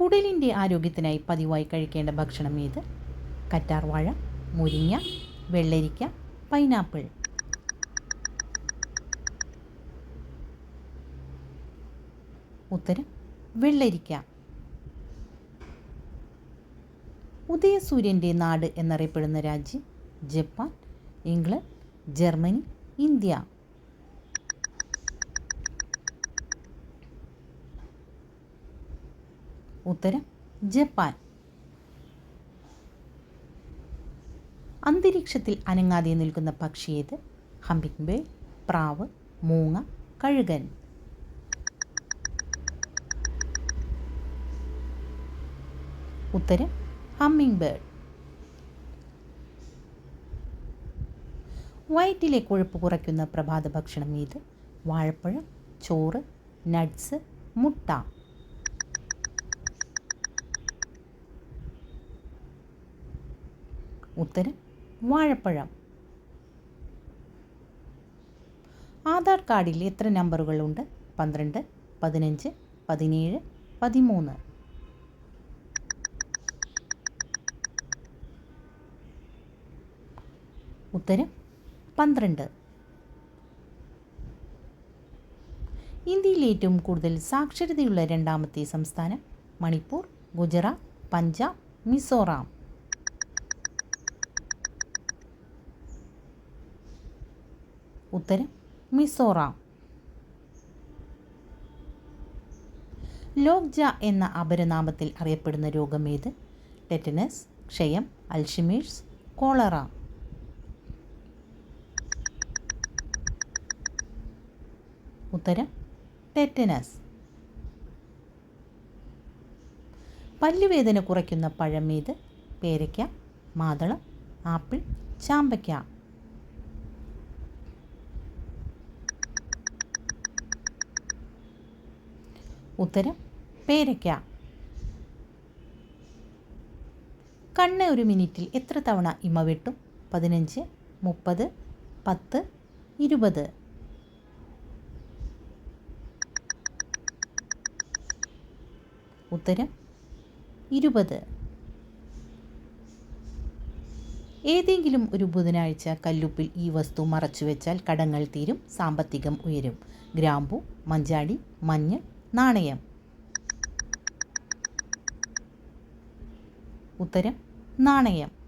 കുടലിന്റെ ആരോഗ്യത്തിനായി പതിവായി കഴിക്കേണ്ട ഭക്ഷണം ഏത്? കറ്റാർവാഴ മുരിങ്ങ വെള്ളരിക്ക പൈനാപ്പിൾ. ഉത്തരം വെള്ളരിക്ക. ഉദയസൂര്യന്റെ നാട് എന്നറിയപ്പെടുന്ന രാജ്യം ജപ്പാൻ ഇംഗ്ലണ്ട് ജർമ്മനി ഇന്ത്യ. ഉത്തരം ജപ്പാൻ. അന്തരീക്ഷത്തിൽ അനങ്ങാതെ നിൽക്കുന്ന പക്ഷി ഏത്? പ്രാവ് മൂങ്ങ കഴുകൻ. ഉത്തരം ഹമ്മിംഗ് ബേർഡ് വയറ്റിലെ കൊഴുപ്പ് കുറയ്ക്കുന്ന പ്രഭാത ഭക്ഷണം ഏത്? വാഴപ്പഴം ചോറ് നട്ട്സ് മുട്ട. ഉത്തരം വാഴപ്പഴം. ആധാർ കാർഡിൽ എത്ര നമ്പറുകളുണ്ട് പന്ത്രണ്ട് പതിനഞ്ച് പതിനേഴ് പതിമൂന്ന്. ഉത്തരം പന്ത്രണ്ട്. ഇന്ത്യയിൽ ഏറ്റവും കൂടുതൽ സാക്ഷരതയുള്ള രണ്ടാമത്തെ സംസ്ഥാനം മണിപ്പൂർ ഗുജറാത്ത് പഞ്ചാബ് മിസോറാം. ഉത്തരം മിസോറാം. ലോക്ജ എന്ന അപരനാമത്തിൽ അറിയപ്പെടുന്ന രോഗം ഏത്? ടെറ്റനസ് ക്ഷയം അൽഷിമേഴ്സ് കോളറ. ഉത്തരം ടെറ്റനസ്. പല്ലുവേദന കുറയ്ക്കുന്ന പഴം ഏത്? പേരയ്ക്ക മാതളം ആപ്പിൾ ചാമ്പയ്ക്ക. ഉത്തരം പേരയ്ക്ക. കണ്ണ് ഒരു മിനിറ്റിൽ എത്ര തവണ ഇമ വെട്ടും? പതിനഞ്ച് മുപ്പത് പത്ത് ഇരുപത്. ഉത്തരം ഇരുപത്. ഏതെങ്കിലും ഒരു ബുധനാഴ്ച കല്ലുപ്പിൽ ഈ വസ്തു മറച്ചുവെച്ചാൽ കടങ്ങൾ തീരും സാമ്പത്തികം ഉയരും. ഗ്രാമ്പു മഞ്ചാടി മഞ്ഞൾ നാണയം. ഉത്തരം നാണയം.